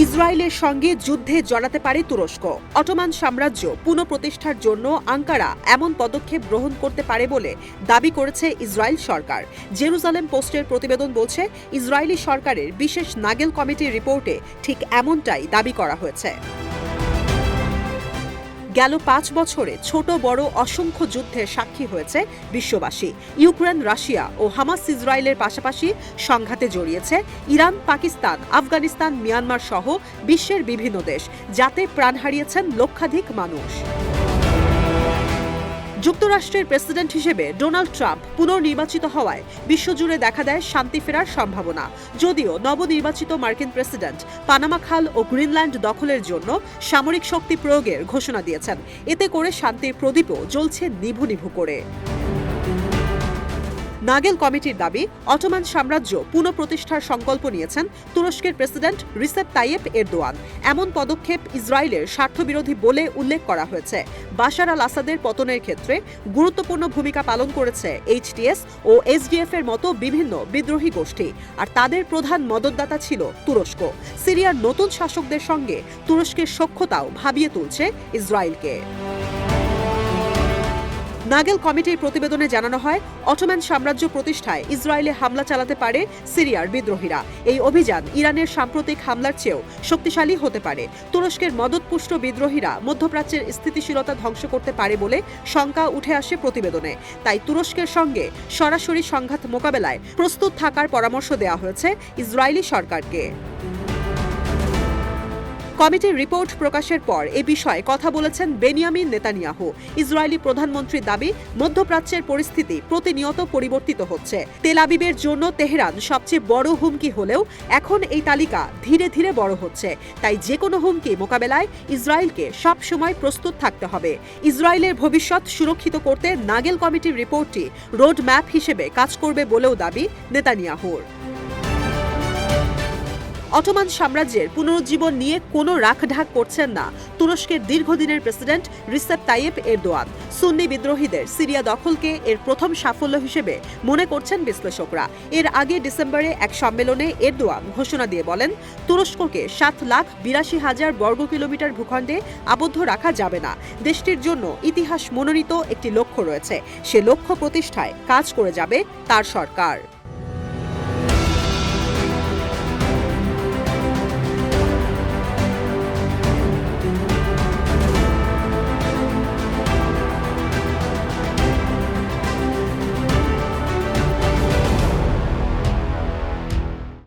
ইসরায়েলের সঙ্গে যুদ্ধে জড়াতে পারে তুরস্ক। অটোমান সাম্রাজ্য পুনঃপ্রতিষ্ঠার জন্য আঙ্কারা এমন পদক্ষেপ গ্রহণ করতে পারে বলে দাবি করেছে ইসরায়েল সরকার। জেরুজালেম পোস্টের প্রতিবেদন বলছে, ইসরায়েলি সরকারের বিশেষ নাগেল কমিটির রিপোর্টে ঠিক এমনটাই দাবি করা হয়েছে। গেল পাঁচ বছরে ছোট বড় অসংখ্য যুদ্ধের সাক্ষী হয়েছে বিশ্ববাসী। ইউক্রেন, রাশিয়া ও হামাস ইসরায়েলের পাশাপাশি সংঘাতে জড়িয়েছে ইরান, পাকিস্তান, আফগানিস্তান, মিয়ানমার সহ বিশ্বের বিভিন্ন দেশ, যাতে প্রাণ হারিয়েছেন লক্ষাধিক মানুষ। যুক্তরাষ্ট্রের প্রেসিডেন্ট হিসেবে ডোনাল্ড ট্রাম্প পুনর্নির্বাচিত হওয়ায় বিশ্বজুড়ে দেখা দেয় শান্তি ফেরার সম্ভাবনা। যদিও নবনির্বাচিত মার্কিন প্রেসিডেন্ট পানামা খাল ও গ্রিনল্যান্ড দখলের জন্য সামরিক শক্তি প্রয়োগের ঘোষণা দিয়েছেন। এতে করে শান্তির প্রদীপও জ্বলছে নিভু নিভু করে। নাগেল কমিটির দাবি, অটোমান সাম্রাজ্য পুনঃপ্রতিষ্ঠার সংকল্প নিয়েছেন তুরস্কের প্রেসিডেন্ট রিসেপ তাইয়েপ এরদোয়ান। এমন পদক্ষেপ ইসরায়েলের স্বার্থবিরোধী বলে উল্লেখ করা হয়েছে। বাশার আল আসাদের পতনের ক্ষেত্রে গুরুত্বপূর্ণ ভূমিকা পালন করেছে এইচটিএস ও এসডিএফ এর মতো বিভিন্ন বিদ্রোহী গোষ্ঠী। আর তাদের প্রধান মদতদাতা ছিল তুরস্ক। সিরিয়ার নতুন শাসকদের সঙ্গে তুরস্কের সখ্যতাও ভাবিয়ে তুলছে ইসরায়েলকে। নাগেল কমিটির প্রতিবেদনে জানানো হয়, অটোম্যান সাম্রাজ্য প্রতিষ্ঠায় ইসরায়েলে হামলা চালাতে পারে সিরিয়ার বিদ্রোহীরা। এই অভিযান ইরানের সাম্প্রতিক হামলার চেয়েও শক্তিশালী হতে পারে। তুরস্কের মদতপুষ্ট বিদ্রোহীরা মধ্যপ্রাচ্যের স্থিতিশীলতা ধ্বংস করতে পারে বলে শঙ্কা উঠে আসে প্রতিবেদনে। তাই তুরস্কের সঙ্গে সরাসরি সংঘাত মোকাবেলায় প্রস্তুত থাকার পরামর্শ দেওয়া হয়েছে ইসরায়েলি সরকারকে। কমিটির রিপোর্ট প্রকাশের পর এ বিষয়ে কথা বলেছেন বেনিয়ামিন নেতানিয়াহু। ইসরায়েলি প্রধানমন্ত্রীর দাবি, মধ্যপ্রাচ্যের পরিস্থিতি প্রতিনিয়ত পরিবর্তিত হচ্ছে। তেল আবিবের জন্য তেহরান সবচেয়ে বড় হুমকি হলেও এখন এই তালিকা ধীরে ধীরে বড় হচ্ছে। তাই যে কোনো হুমকি মোকাবেলায় ইসরায়েলকে সব সময় প্রস্তুত থাকতে হবে। ইসরায়েলের ভবিষ্যৎ সুরক্ষিত করতে নাগেল কমিটির রিপোর্টটি রোড ম্যাপ হিসেবে কাজ করবে বলেও দাবি নেতানিয়াহুর। অটোমান সাম্রাজ্যের পুনরুজ্জীবন নিয়ে কোনো রাখঢাক করছেন না তুরস্কের দীর্ঘদিনের প্রেসিডেন্ট রিসেপ তাইয়েপ এরদোয়ান। সুন্নি বিদ্রোহীদের সিরিয়া দখলকে এর প্রথম সাফল্য হিসেবে মনে করছেন বিশ্লেষকরা। এর আগে ডিসেম্বরে এক সম্মেলনে এরদোয়ান ঘোষণা দিয়ে বলেন, তুরস্ককে সাত লাখ বিরাশি হাজার বর্গ কিলোমিটার ভূখণ্ডে আবদ্ধ রাখা যাবে না। দেশটির জন্য ইতিহাস মনোনীত একটি লক্ষ্য রয়েছে। সে লক্ষ্য প্রতিষ্ঠায় কাজ করে যাবে তার সরকার।